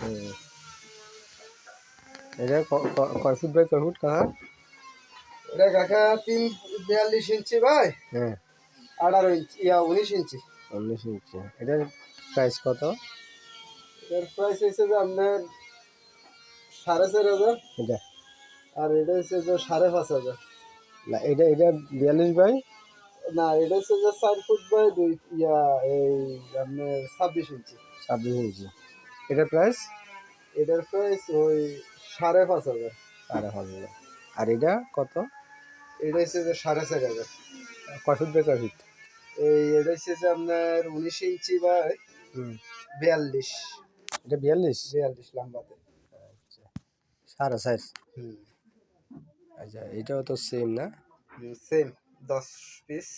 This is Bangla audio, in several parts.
হুম। এটা কয় ফুট বাই কয় ফুট কাকা এটা কাকা তিন বিয়াল্লিশ ইঞ্চি ভাই হ্যাঁ। আঠারো ইঞ্চি ইয়া উনিশ ইঞ্চি। উনিশ ইঞ্চি। এটার প্রাইস কত? প্রাইস হয়েছে যে আপনার সাড়ে চার হাজার। এটা? আর এটা হচ্ছে যে সাড়ে পাঁচ হাজার। না এটা এটা বিয়াল্লিশ বাই? না এটা হচ্ছে যে চার ফুট বাই দুই ইয়া এই আপনার ছাব্বিশ ইঞ্চি। ছাব্বিশ ইঞ্চি। এটার প্রাইস এটার প্রাইস ওই সাড়ে পাঁচ হাজার। সাড়ে পাঁচ হাজার। আর এটা কত? এটা হচ্ছে যে সাড়ে চার হাজার। কয় ফুট বাই কয় ফিট এই এটা হচ্ছে যে আপনার উনিশ ইঞ্চি বাই হুম। বিয়াল্লিশ। এটা বিয়াল্লিশ? বিয়াল্লিশ লম্বাতে। সাড়ে চার? হুম। আচ্ছা এটাও তো সেম না? সেম দশ পিস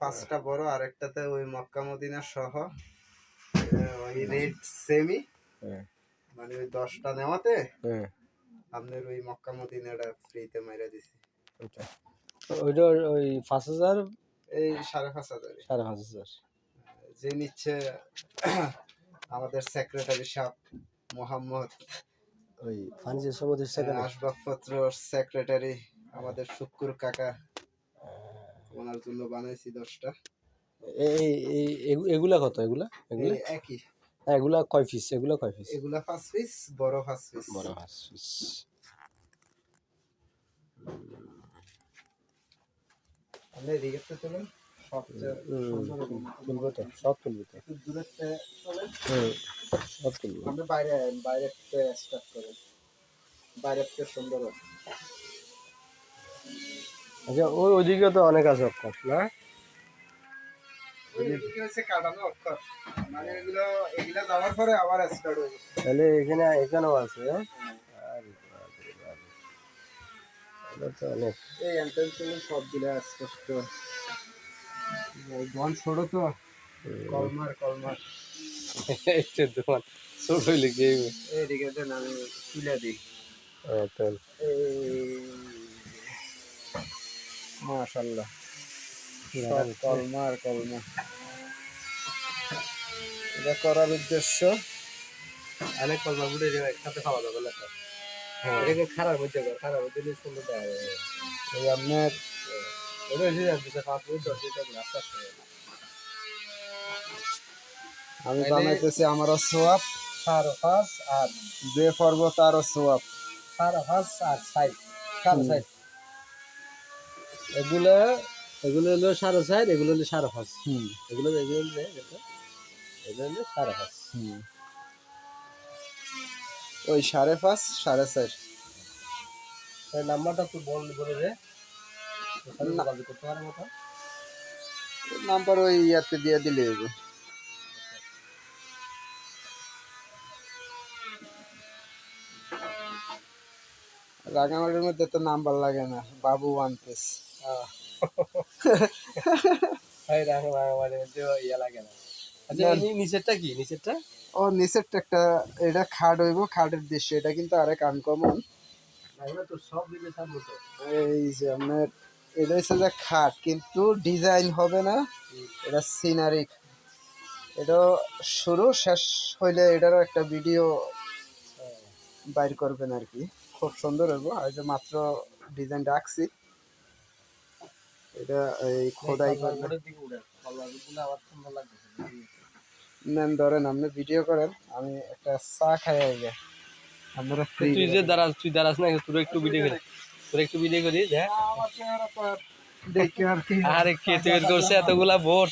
পাঁচটা বড় আরেকটাতে ওই মক্কা মদিনা সহ ওই রেড সেমি হ্যাঁ মানে ওই দশটা নেওয়াতে হ্যাঁ আপনার ওই মক্কা মদিনাটা ফ্রিতে মাইরা দিছি। ওইটা ওইটা ওই পাঁচ হাজার? এই সাড়ে পাঁচ হাজার। সাড়ে পাঁচ হাজার। যে নিচ্ছে আমাদের সেক্রেটারি সাহেব মোহাম্মদ ওই ফার্নিচার সমিতির সেখানে আসবাবপত্র সেক্রেটারি আমাদের শুক্কুর কাকা ওনার জন্য বানাইছি দশটা। এগুলা কত? এগুলা? এগুলা? একই। হ্যাঁ, এগুলা কয় পিস এগুলা কয় পিস এগুলা পাঁচ পিস বড় পাঁচ পিস বড় পাঁচ পিস আপনি এদিকে তুলেন সবচেয়ে তুলবো তো সব তুলবো তো। সব তুলবো। আপনি বাইরে আয়েন, স্টার্ট করেন বাইরের থেকে সুন্দর আচ্ছা ওই ওইদিকে তো অনেক আছে অক্ষর না? তাহলে এখানে এখানেও আছে হ্যাঁ? অনেক। এই সব দিলে স্পষ্ট। ছোট তো। কলমার কলমার। এটা দোকান ছোট হইলে কি হইবে? এইদিকে দেন আমি তুলে দিই। হ্যাঁ, মাশাল্লাহ সব কলমা এটা করার উদ্দেশ্য অনেক কলমা বুড়ে যাবে একসাথে খাওয়া যাবে হ্যাঁ, এটাকে খারাপ হইতে পারে খারাপ হইতে গেলে সুন্দর দেখা যাবে। এই আপনার ওটা এসে যাচ্ছে পাঁচ মিনিট দশ মিনিট আগে আস্তে আস্তে হবে। আমি বানাইতেছি আমারও সোয়াব। সাড়ে পাঁচ আর যে পর্ব তারও সোয়াব। সাড়ে পাঁচ আর সাইড সাড়ে সাইড। এগুলো এগুলো হলো সাড়ে সাইড এগুলো হলো সাড়ে পাঁচ হুম। এগুলো এগুলো হলো এগুলো হলো সাড়ে পাঁচ হুম। ওই সাড়ে পাঁচ সাড়ে চার। নাম্বারটা তুই বল বলে দে। করতে নাম্বার ওই ইয়াতে দিয়ে দিলে হইবে। রাঙামাটির মধ্যে তো নাম্বার লাগে না। বাবু ওয়ান পিস। মানে আচ্ছা নিচেরটা কি? নিচেরটা ও নিচেরটা একটা এটা খাট হইব খাটের দৃশ্য এটা কিন্তু আরেক আনকমন এই যে আপনার এটা হচ্ছে যে খাট কিন্তু ডিজাইন হবে না। এটা সিনারি এটা শুরু শেষ হইলে এটারও একটা ভিডিও বাইর করবেন আর কি। খুব সুন্দর হইব। আর যে মাত্র ডিজাইন রাখছি এটা এই খোদাই করবেন নেন ধরেন আপনি ভিডিও করেন আমি একটা চা খাই আগে। আপনারা ফ্রি তুই যে দাঁড়াস তুই দাঁড়াস না তোর একটু ভিডিও করি। তোর একটু ভিডিও করি দেখ আর কি। তৈরি করছে? এতগুলা ভোট।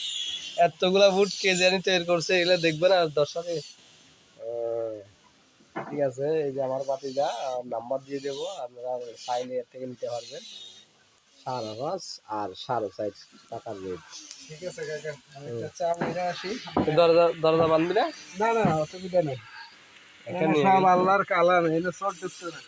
এতগুলা ভোট কে জানি তৈরি করছে এগুলো দেখবে না দর্শকে। ঠিক আছে এই যে আমার বাতিজা নাম্বার দিয়ে দেবো আপনারা চাইলে এর থেকে নিতে পারবেন। সাড়ে পাঁচ আর সাড়ে চার টাকার রেট ঠিক আছে কাকা চা মেরে আসি। দরজা দরজা বানবি না? না না অসুবিধা নেই। সব আল্লাহর কালাম এনে সব দেখতে না।